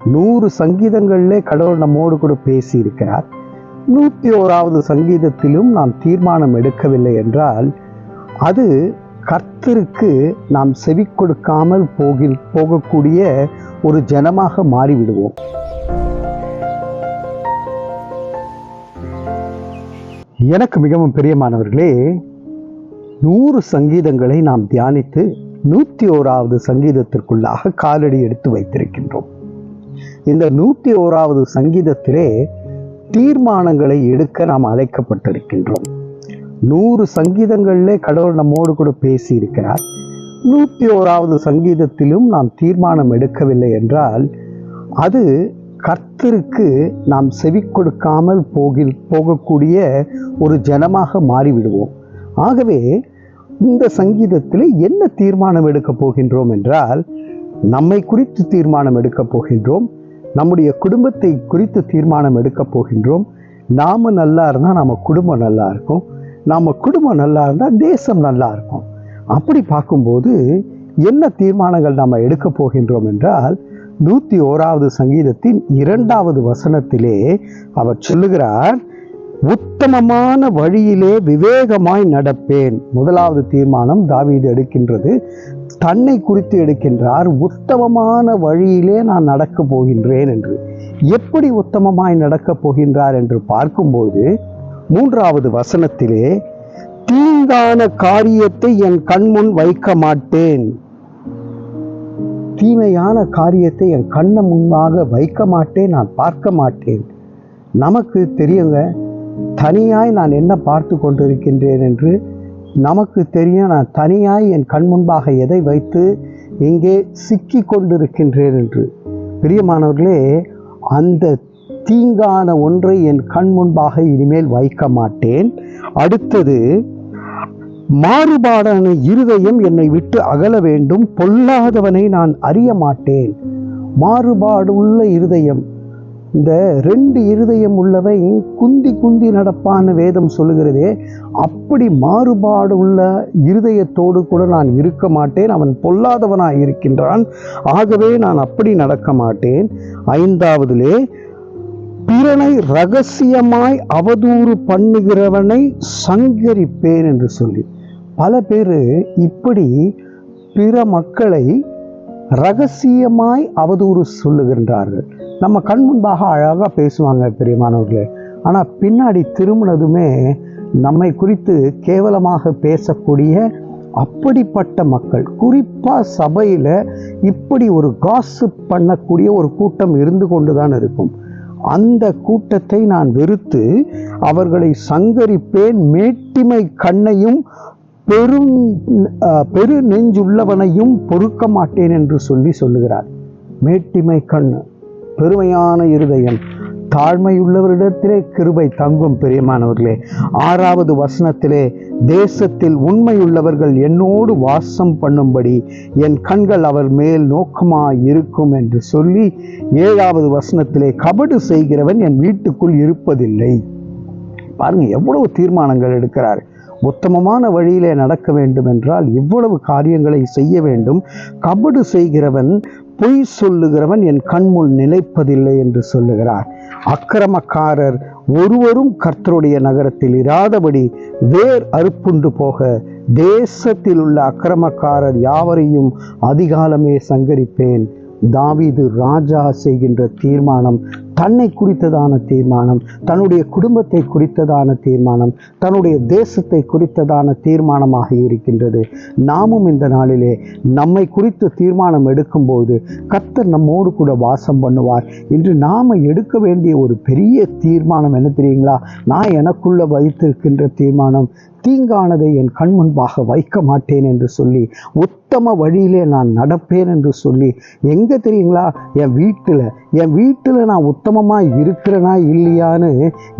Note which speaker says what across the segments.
Speaker 1: நூறு சங்கீதங்களிலே கடவுள் நம்மோடு கூட பேசி இருக்கிறார் நூத்தி ஓராவது சங்கீதத்திலும் நாம் தீர்மானம் எடுக்கவில்லை என்றால் அது கர்த்தருக்கு நாம் செவி கொடுக்காமல் போகி போகக்கூடிய ஒரு ஜனமாக மாறிவிடுவோம். எனக்கு மிகவும் பிரியமானவர்களே நூறு சங்கீதங்களை நாம் தியானித்து நூற்றி ஓராவது சங்கீதத்திற்குள்ளாக காலடி எடுத்து வைத்திருக்கின்றோம். இந்த நூற்றி ஓராவது சங்கீதத்திலே தீர்மானங்களை எடுக்க நாம் அழைக்கப்பட்டிருக்கின்றோம். நூறு சங்கீதங்களிலே கடவுள் நம்மோடு கூட பேசியிருக்கிறார். நூற்றி ஓராவது சங்கீதத்திலும் நாம் தீர்மானம் எடுக்கவில்லை என்றால் அது கர்த்தருக்கு நாம் செவி கொடுக்காமல் போகில் போகக்கூடிய ஒரு ஜனமாக மாறிவிடுவோம். ஆகவே இந்த சங்கீதத்தில் என்ன தீர்மானம் எடுக்க போகின்றோம் என்றால் நம்மை குறித்து தீர்மானம் எடுக்கப் போகின்றோம். நம்முடைய குடும்பத்தை குறித்து தீர்மானம் எடுக்கப் போகின்றோம். நாம நல்லா இருந்தால் நம்ம குடும்பம் நல்லா இருக்கும். நம்ம குடும்பம் நல்லா இருந்தால் தேசம் நல்லா இருக்கும். அப்படி பார்க்கும்போது என்ன தீர்மானங்கள் நாம் எடுக்க போகின்றோம் என்றால் நூற்றி ஓராவது சங்கீதத்தின் இரண்டாவது வசனத்திலே அவர் சொல்லுகிறார் உத்தமமான வழியிலே விவேகமாய் நடப்பேன். முதலாவது தீர்மானம் தாவீது எடுக்கின்றது. தன்னை குறித்து எடுக்கின்றார் உத்தமமான வழியிலே நான் நடக்கப் போகின்றேன் என்று. எப்படி உத்தமமாய் நடக்கப் போகின்றார் என்று பார்க்கும்போது மூன்றாவது வசனத்திலே தீங்கான காரியத்தை என் கண்முன் வைக்க மாட்டேன். தீமையான காரியத்தை என் கண்ண முன்பாக வைக்க மாட்டேன் நான் பார்க்க மாட்டேன். நமக்கு தெரியுங்க தனியாய் நான் என்ன பார்த்து கொண்டிருக்கின்றேன் என்று நமக்கு தெரியும் நான் தனியாய் என் கண் முன்பாக எதை வைத்து இங்கே சிக்கி கொண்டிருக்கின்றேன் என்று. பிரியமானவர்களே அந்த தீங்கான ஒன்றை என் கண் முன்பாக இனிமேல் வைக்க மாட்டேன். அடுத்தது மாறுபாடான இருதயம் என்னை விட்டு அகல வேண்டும். பொல்லாதவனை நான் அறிய மாட்டேன். மாறுபாடு உள்ள இருதயம் இந்த ரெண்டு இருதயம் உள்ளவை குந்தி குந்தி நடப்பான்னு வேதம் சொல்லுகிறதே அப்படி மாறுபாடு உள்ள இருதயத்தோடு கூட நான் இருக்க மாட்டேன் அவன் பொல்லாதவனாக இருக்கின்றான். ஆகவே நான் அப்படி நடக்க மாட்டேன். ஐந்தாவதிலே பிறனை ரகசியமாய் அவதூறு பண்ணுகிறவனை சங்கரிப்பேன் என்று சொல்லி. பல பேர் இப்படி பிற மக்களை ரகசியமாய் அவதூறு சொல்லுகின்றார்கள். நம்ம கண் முன்பாக அழகாக பேசுவாங்க பெரியமானவர்களே. ஆனால் பின்னாடி திரும்பினதுமே நம்மை குறித்து கேவலமாக பேசக்கூடிய அப்படிப்பட்ட மக்கள் குறிப்பாக சபையில் இப்படி ஒரு காசு பண்ணக்கூடிய ஒரு கூட்டம் இருந்து கொண்டு தான் இருக்கும். அந்த கூட்டத்தை நான் வெறுத்து அவர்களை சங்கரிப்பேன் மேட்டிமை கண்ணையும் பெரும் பெரு நெஞ்சுள்ளவனையும் பொறுக்க மாட்டேன் என்று சொல்லி சொல்லுகிறார். மேட்டிமை கண் பெருமையான இருதயம் தாழ்மையுள்ளவரிடத்திலே கிருபை தங்கும் பிரியமானவர்களே ஆறாவது வசனத்திலே தேசத்தில் உண்மையுள்ளவர்கள் என்னோடு வாசம் பண்ணும்படி என் கண்கள் அவர் மேல் நோக்கமாக இருக்கும் என்று சொல்லி ஏழாவது வசனத்திலே கபடு செய்கிறவன் என் வீட்டுக்குள் இருப்பதில்லை. பாருங்க எவ்வளவு தீர்மானங்கள் எடுக்கிறார். உத்தமமான வழியிலே நடக்க வேண்டும் என்றால் இவ்வளவு காரியங்களை செய்ய வேண்டும். கபடு செய்கிறவன் பொய் சொல்லுகிறவன் என் கண்முன் நிலைப்பதில்லை என்று சொல்லுகிறார். அக்கிரமக்காரர் ஒருவரும் கர்த்தருடைய நகரத்தில் இராதபடி வேர் அறுப்புண்டு போக தேசத்தில் உள்ள அக்கிரமக்காரர் யாவரையும் அதிகாலமே சங்கரிப்பேன். தாவிது ராஜா செய்கின்ற தீர்மானம் தன்னை குறித்ததான தீர்மானம் தன்னுடைய குடும்பத்தை குறித்ததான தீர்மானம் தன்னுடைய தேசத்தை குறித்ததான தீர்மானமாக இருக்கின்றது. நாமும் இந்த நாளிலே நம்மை குறித்து தீர்மானம் எடுக்கும்போது கர்த்தர் நம்மோடு கூட வாசம் பண்ணுவார். இன்று நாம எடுக்க வேண்டிய ஒரு பெரிய தீர்மானம் என்ன தெரியுங்களா? நான் எனக்குள்ள வைத்திருக்கின்ற தீர்மானம் தீங்கானதை என் கண் முன்பாக வைக்க மாட்டேன் என்று சொல்லி உத்தம வழியிலே நான் நடப்பேன் என்று சொல்லி எங்கே தெரியுங்களா? என் வீட்டில் என் வீட்டில் நான் உத்தமமாக இருக்கிறனா இல்லையான்னு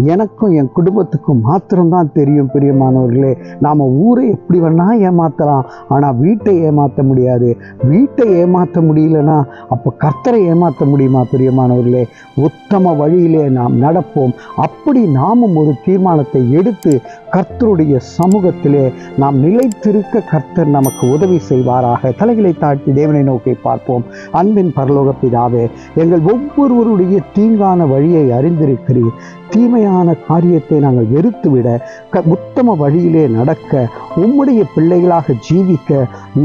Speaker 1: எனக்கும் என் குடும்பத்துக்கும் மாத்திரம்தான் தெரியும் பிரியமானவர்களே. நாம் ஊரை எப்படி வேணால் ஏமாற்றலாம் ஆனால் வீட்டை ஏமாற்ற முடியாது. வீட்டை ஏமாற்ற முடியலன்னா அப்போ கர்த்தரை ஏமாற்ற முடியுமா பிரியமானவர்களே? உத்தம வழியிலே நாம் நடப்போம். அப்படி நாமும் ஒரு தீர்மானத்தை எடுத்து கர்த்தருடைய சமூகத்திலே நாம் நிலைத்திருக்க கர்த்தர் நமக்கு உதவி செய்வாராக. தலைகளை தாழ்த்தி தேவனை நோக்கி பார்ப்போம். அன்பின் பரலோக பிதாவே எங்கள் ஒவ்வொருவருடைய ஒழுங்கான வழியை அறிந்திருக்கிறீர். தீமையான காரியத்தை நாங்கள் வெறுத்துவிட க உத்தம வழியிலே நடக்க உம்முடைய பிள்ளைகளாக ஜீவிக்க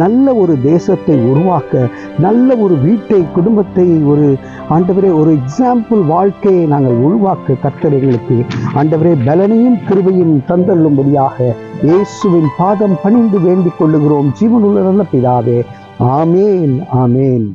Speaker 1: நல்ல ஒரு தேசத்தை உருவாக்க நல்ல ஒரு வீட்டை குடும்பத்தை ஒரு ஆண்டவரே ஒரு எக்ஸாம்பிள் வாழ்க்கையை நாங்கள் உருவாக்க கர்த்தர் எங்களுக்கு ஆண்டவரே பலனையும் கிருபையும் தந்தள்ளும்படியாக இயேசுவின் பாதம் பணிந்து வேண்டிக் கொள்ளுகிறோம். ஜீவனுள்ள பிதாவே. ஆமேன் ஆமேன்.